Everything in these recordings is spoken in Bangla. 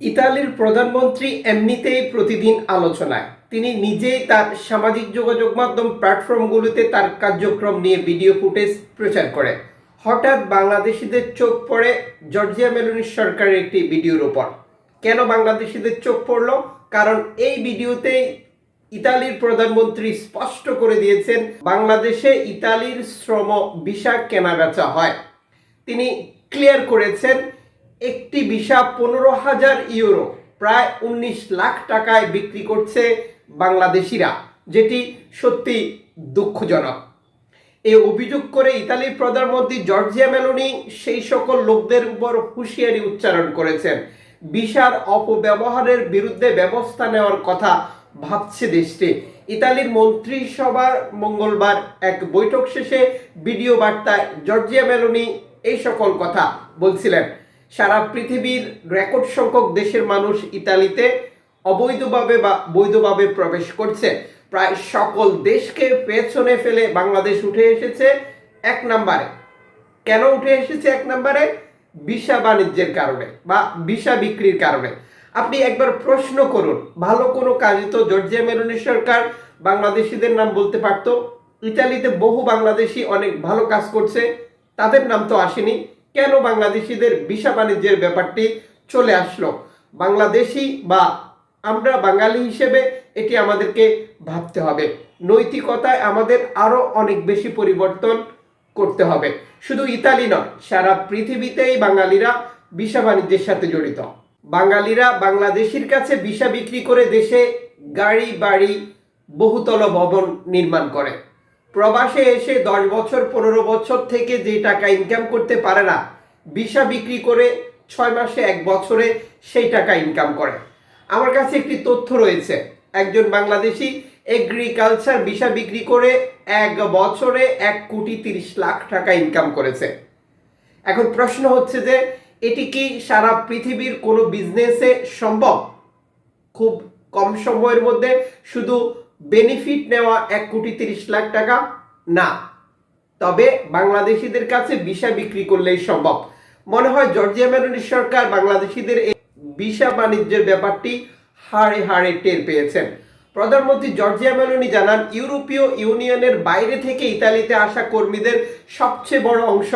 ইতালির প্রধানমন্ত্রী এমনিতেই প্রতিদিন আলোচনায়। তিনি নিজেই তার সামাজিক যোগাযোগ মাধ্যম প্ল্যাটফর্মগুলোতে তার কার্যক্রম নিয়ে ভিডিও ফুটেজ প্রচার করে হঠাৎ বাংলাদেশিদের চোখ পড়ে জর্জিয়া মেলোনির সরকারের একটি ভিডিওর ওপর। কেন বাংলাদেশিদের চোখ পড়ল? কারণ এই ভিডিওতেই ইতালির প্রধানমন্ত্রী স্পষ্ট করে দিয়েছেন, বাংলাদেশে ইতালির শ্রম ভিসা কেনাবেচা হয়। তিনি ক্লিয়ার করেছেন একটি ভিসা পনেরো হাজার ইউরো, প্রায় উনিশ লাখ টাকায় বিক্রি করছে বাংলাদেশিরা, যেটি সত্যি দুঃখজনক। এই অভিযোগ করে ইতালির প্রধানমন্ত্রী জর্জিয়া মেলোনি সেই সকল লোকদের উপর হুঁশিয়ারি উচ্চারণ করেছেন। ভিসার অপব্যবহারের বিরুদ্ধে ব্যবস্থা নেওয়ার কথা ভাবছে দেশটি। ইতালির মন্ত্রিসভার মঙ্গলবার এক বৈঠক শেষে ভিডিও বার্তায় জর্জিয়া মেলোনি এই সকল কথা বলছিলেন। সারা পৃথিবীর রেকর্ড সংখ্যক দেশের মানুষ ইতালিতে অবৈধভাবে বা বৈধভাবে প্রবেশ করছে। প্রায় সকল দেশকে পেছনে ফেলে বাংলাদেশ উঠে এসেছে এক নম্বরে। কেন উঠে এসেছে এক নম্বরে? ভিসা বাণিজ্যের কারণে বা ভিসা বিক্রির কারণে। আপনি একবার প্রশ্ন করুন, ভালো কোনো কাজে তো জর্জিয়া মেলোনি সরকার বাংলাদেশিদের নাম বলতে পারতো? ইতালিতে বহু বাংলাদেশি অনেক ভালো কাজ করছে, তাদের নাম তো আসেনি। কেন বাংলাদেশিদের ভিসা বাণিজ্যের ব্যাপারটি চলে আসলো? বাংলাদেশি বা আমরা বাঙালি হিসেবে এটি আমাদেরকে ভাবতে হবে। নৈতিকতায় আমাদের আরও অনেক বেশি পরিবর্তন করতে হবে। শুধু ইতালি নয়, সারা পৃথিবীতেই বাঙালিরা ভিসা বাণিজ্যের সাথে জড়িত। বাঙালিরা বাংলাদেশির কাছে ভিসা বিক্রি করে দেশে গাড়ি, বাড়ি, বহুতল ভবন নির্মাণ করে। প্রবাসে এসে দশ বছর, পনেরো বছর থেকে যে টাকা ইনকাম করতে পারে না, ভিসা বিক্রি করে ছয় মাসে এক বছরে সেই টাকা ইনকাম করে। আমার কাছে একটি তথ্য রয়েছে। একজন বাংলাদেশি এগ্রিকালচার ভিসা বিক্রি করে এক বছরে এক কোটি তিরিশ লাখ টাকা ইনকাম করেছে। এখন প্রশ্ন হচ্ছে যে, এটি কি সারা পৃথিবীর কোনো বিজনেসে সম্ভব? খুব কম সময়ের মধ্যে শুধু বেনিফিট নেওয়া এক কোটি তিরিশ লাখ টাকা? না। তবে বাংলাদেশিদের কাছে ভিসা বিক্রি করলেই সম্ভব। মনে হয় জর্জিয়া মেলোনি সরকার বাংলাদেশিদের ভিসা বাণিজ্যের ব্যাপারটি হাড়ে হাড়ে টের পেয়েছেন। প্রধানমন্ত্রী জর্জিয়া মেলোনি জানান, ইউরোপীয় ইউনিয়নের বাইরে থেকে ইতালিতে আসা কর্মীদের সবচেয়ে বড় অংশ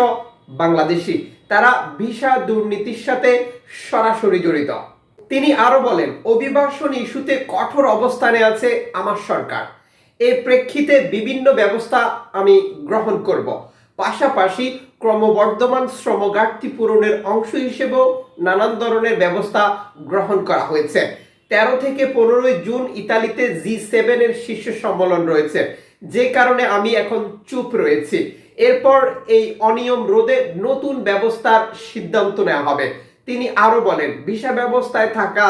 বাংলাদেশি। তারা ভিসা দুর্নীতির সাথে সরাসরি জড়িত। তিনি আরও বলেন, অভিবাসন ইস্যুতে কঠোর অবস্থানে আছে আমার সরকার। এই প্রেক্ষিতে বিভিন্ন ব্যবস্থা আমি গ্রহণ করব। পাশাপাশি ক্রমবর্ধমান শ্রম ঘাটতি পূরণের অংশ হিসেবেও নানান ধরনের ব্যবস্থা গ্রহণ করা হয়েছে। তেরো থেকে পনেরোই জুন ইতালিতে জি সেভেনের শীর্ষ সম্মেলন রয়েছে। যে কারণে আমি এখন চুপ রয়েছি। এরপর এই অনিয়ম রোধে নতুন ব্যবস্থার সিদ্ধান্ত নেওয়া হবে। তিনি আরও বলেন, ভিসা ব্যবস্থায় থাকা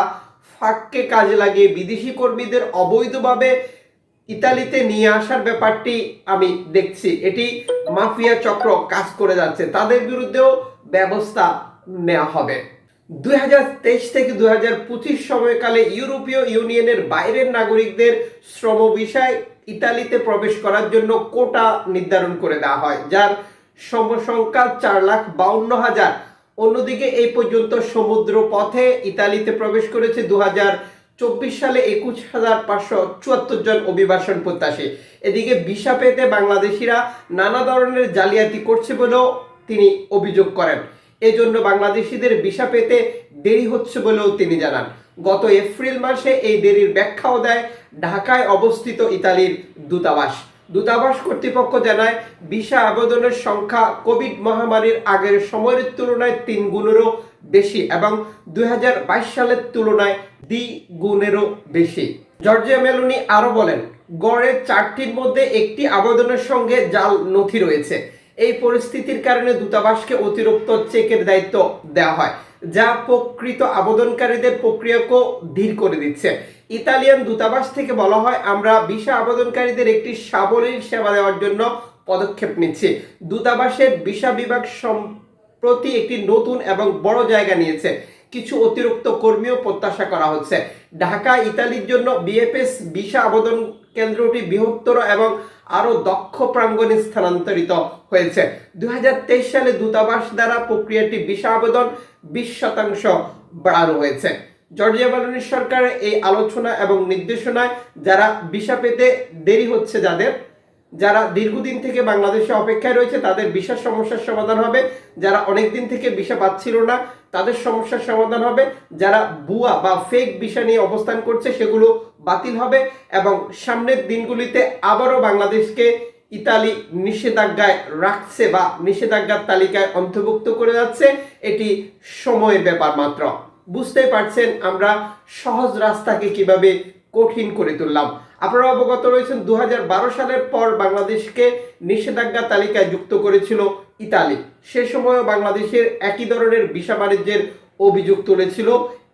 ফাঁককে কাজে লাগিয়ে বিদেশি কর্মীদের অবৈধভাবে ইতালিতে নিয়ে আসার ব্যাপারটি আমি দেখছি। এটি মাফিয়া চক্র কাজ করে যাচ্ছে। তাদের বিরুদ্ধেও ব্যবস্থা নেওয়া হবে। দুই হাজার তেইশ থেকে দুই হাজার পঁচিশ সময়কালে ইউরোপীয় ইউনিয়নের বাইরের নাগরিকদের শ্রম বিষয় ইতালিতে প্রবেশ করার জন্য কোটা নির্ধারণ করে দেওয়া হয়, যার সমসংখ্যা চার লাখ বাউন্ন হাজার অন্যদিকে এই পর্যন্ত সমুদ্র পথে ইতালিতে প্রবেশ করেছে দু চব্বিশ সালে একুশ হাজার পাঁচশো চুয়াত্তর জন অভিবাসন প্রত্যাশী। এদিকে ভিসা পেতে বাংলাদেশিরা নানা ধরনের জালিয়াতি করছে বলেও তিনি অভিযোগ করেন। এজন্য বাংলাদেশিদের ভিসা পেতে দেরি হচ্ছে বলেও তিনি জানান। গত এপ্রিল মাসে এই দেরির ব্যাখ্যাও দেয় ঢাকায় অবস্থিত ইতালির দূতাবাস। দূতাবাস কর্তৃপক্ষ জানায়, ভিসা আবেদনের সংখ্যা কোভিড মহামারীর আগের সময়ের তুলনায় তিন গুণেরও বেশি এবং দু হাজার বাইশ সালের তুলনায় দ্বিগুণেরও বেশি। জর্জিয়া মেলোনি আরও বলেন, গড়ে চারটির মধ্যে একটি আবেদনের সঙ্গে জাল নথি রয়েছে। এই পরিস্থিতির কারণে দূতাবাসকে অতিরিক্ত চেকের দায়িত্ব দেওয়া হয়। যা প্রকৃত আবেদনকারীদের প্রক্রিয়াকেও ধীর করে দিচ্ছে। ইতালিয়ান দূতাবাস থেকে বলা হয়, আমরা ভিসা আবেদনকারীদের একটি সাবলীল সেবা দেওয়ার জন্য পদক্ষেপ নিচ্ছি। দূতাবাসের ভিসা বিভাগ সম্প্রতি একটি নতুন এবং বড় জায়গা নিয়েছে। কিছু অতিরিক্ত কর্মীও প্রত্যাশা করা হচ্ছে। ঢাকা, ইতালির জন্য বিএফএস ভিসা আবেদন কেন্দ্রটি বৃহত্তর এবং আরও দক্ষ প্রাঙ্গণে স্থানান্তরিত হয়েছে। দুই হাজার তেইশ সালে দূতাবাস দ্বারা প্রক্রিয়াটি ভিসা আবেদন বিশ শতাংশ বাড়ানো হয়েছে। জর্জিয়া বালনের সরকারের এই আলোচনা এবং নির্দেশনায় যারা ভিসা পেতে দেরি হচ্ছে যাদের যারা দীর্ঘদিন থেকে বাংলাদেশে অপেক্ষায় রয়েছে, তাদের ভিসার সমস্যার সমাধান হবে। যারা অনেক দিন থেকে ভিসা পাচ্ছিল না, তাদের সমস্যার সমাধান হবে। যারা বুয়া বা ফেক ভিসা নিয়ে অবস্থান করছে, সেগুলো বাতিল হবে এবং সামনের দিনগুলিতে আবারও বাংলাদেশকে ইতালি নিষেধাজ্ঞায় রাখছে বা নিষেধাজ্ঞার তালিকায় অন্তর্ভুক্ত করে যাচ্ছে। এটি সময়ের ব্যাপার মাত্র। বুঝতেই পারছেন, আমরা সহজ রাস্তাকে কীভাবে কঠিন করে তুললাম। আপনারা অবগত রয়েছেন দু হাজার বারো সালের পর বাংলাদেশকে নিষেধাজ্ঞা তালিকায় যুক্ত করেছিল ইতালি। সে সময়ও বাংলাদেশের একই ধরনের ভিসা বাণিজ্যের অভিযোগ তুলেছিল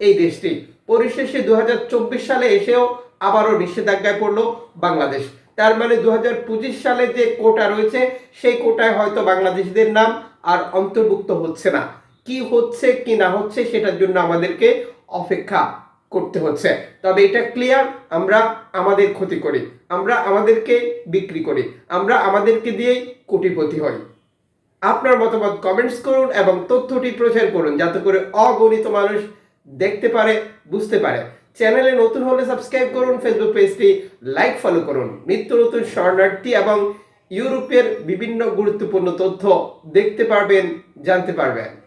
এই দেশটি। পরিশেষে দু হাজার চব্বিশ সালে এসেও আবারও নিষেধাজ্ঞায় পড়ল বাংলাদেশ। তার মানে দু হাজার পঁচিশ সালে যে কোটা রয়েছে, সেই কোটায় হয়তো বাংলাদেশিদের নাম আর অন্তর্ভুক্ত হচ্ছে না। কি হচ্ছে, কি না হচ্ছে, সেটার জন্য আমাদেরকে অপেক্ষা করতে হচ্ছে। তবে এটা ক্লিয়ার আমরা আমাদের ক্ষতি করি। আমরা আমাদেরকে বিক্রি করি। আমরা আমাদেরকে দিয়েই কোটিপতি হই। আপনার মতামত কমেন্টস করুন এবং তথ্যটি প্রচার করুন, যাতে করে অগণিত মানুষ দেখতে পারে, বুঝতে পারে। চ্যানেলে নতুন হলে সাবস্ক্রাইব করুন ফেসবুক পেজটি লাইক ফলো করুন। নিত্য নতুন শরণার্থী এবং ইউরোপের বিভিন্ন গুরুত্বপূর্ণ তথ্য দেখতে পারবেন, জানতে পারবেন।